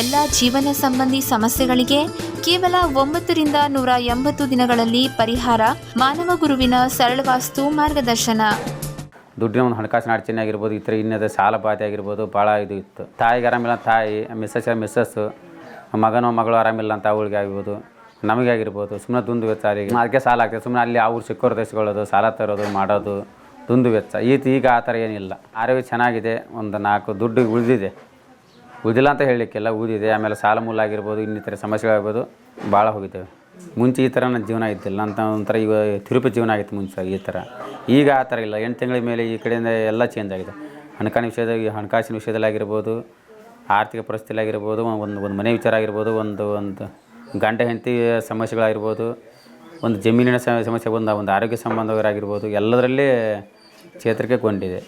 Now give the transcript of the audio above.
ಎಲ್ಲ ಜೀವನ ಸಂಬಂಧಿ ಸಮಸ್ಯೆಗಳಿಗೆ ಕೇವಲ ಒಂಬತ್ತರಿಂದ ನೂರ ಎಂಬತ್ತು ದಿನಗಳಲ್ಲಿ ಪರಿಹಾರ ಮಾನವ ಗುರುವಿನ ಸರಳ ವಾಸ್ತು ಮಾರ್ಗದರ್ಶನ. ದುಡ್ಡಿನ ಒಂದು ಹಣಕಾಸಿನ ಅಡಚಣೆ ಆಗಿರ್ಬೋದು ಈ ಥರ ಇನ್ನದ ಸಾಲ ಬಾಧೆ ಆಗಿರ್ಬೋದು, ಭಾಳ ಇದು ಇತ್ತು. ತಾಯಿಗೆ ಆರಾಮಿಲ್ಲ ತಾಯಿ ಮಿಸ್ಸಸ್ ಮಿಸ್ಸಸ್ಸು ಮಗನೋ ಮಗಳು ಆರಾಮಿಲ್ಲ ಅಂತ ಅವಳಿಗೆ ಆಗಿರ್ಬೋದು, ನಮಗೆ ಆಗಿರ್ಬೋದು ಸುಮ್ಮನೆ ದುಂದು ವೆಚ್ಚ ಅದಕ್ಕೆ ಸಾಲ ಆಗ್ತದೆ ಸುಮ್ಮನೆ ಅಲ್ಲಿ ಅವ್ರು ಸಿಕ್ಕೋರು ತೆಗೆಸ್ಕೊಳ್ಳೋದು ಸಾಲ ತರೋದು, ಮಾಡೋದು, ದುಂದು ವೆಚ್ಚ. ಈಗ ಆ ಥರ ಏನಿಲ್ಲ. ಆರೋಗ್ಯ ಚೆನ್ನಾಗಿದೆ, ಒಂದು ನಾಲ್ಕು ದುಡ್ಡು ಉಳಿದಿದೆ. ಉಳಿದಿಲ್ಲ ಅಂತ ಹೇಳಲಿಕ್ಕೆಲ್ಲ, ಊದಿದೆ, ಆಮೇಲೆ ಸಾಲ ಮೂಲ ಆಗಿರ್ಬೋದು, ಇನ್ನಿತರ ಸಮಸ್ಯೆಗಳಾಗ್ಬೋದು, ಭಾಳ ಹೋಗಿದ್ದೇವೆ. ಮುಂಚೆ ಈ ಥರ ನನ್ನ ಜೀವನ ಇದ್ದಿಲ್ಲ, ಅಂತ ಒಂಥರ ಈಗ ತಿರುಪತಿ ಜೀವನ ಆಗಿತ್ತು ಮುಂಚೆ ಈ ಥರ ಈಗ ಆ ಥರ ಇಲ್ಲ, ಎಂಟು ತಿಂಗಳ ಮೇಲೆ ಈ ಕಡೆಯಿಂದ ಎಲ್ಲ ಚೇಂಜ್ ಆಗಿದೆ. ಹಣಕಾಸಿನ ವಿಷಯದಲ್ಲಿ ಹಣಕಾಸಿನ ವಿಷಯದಲ್ಲಿ ಆಗಿರ್ಬೋದು ಆರ್ಥಿಕ ಪರಿಸ್ಥಿತಿ ಆಗಿರ್ಬೋದು ಒಂದು ಒಂದು ಮನೆ ವಿಚಾರ ಆಗಿರ್ಬೋದು, ಒಂದು ಒಂದು ಗಂಡ ಹೆಂಡತಿ ಸಮಸ್ಯೆಗಳಾಗಿರ್ಬೋದು, ಒಂದು ಜಮೀನಿನ ಸಮಸ್ಯೆ ಒಂದು ಒಂದು ಆರೋಗ್ಯ ಸಂಬಂಧವಾಗಿರ್ಬೋದು, ಎಲ್ಲದರಲ್ಲಿ ಚೇತರಿಕೆ ಕೊಂಡಿದೆ.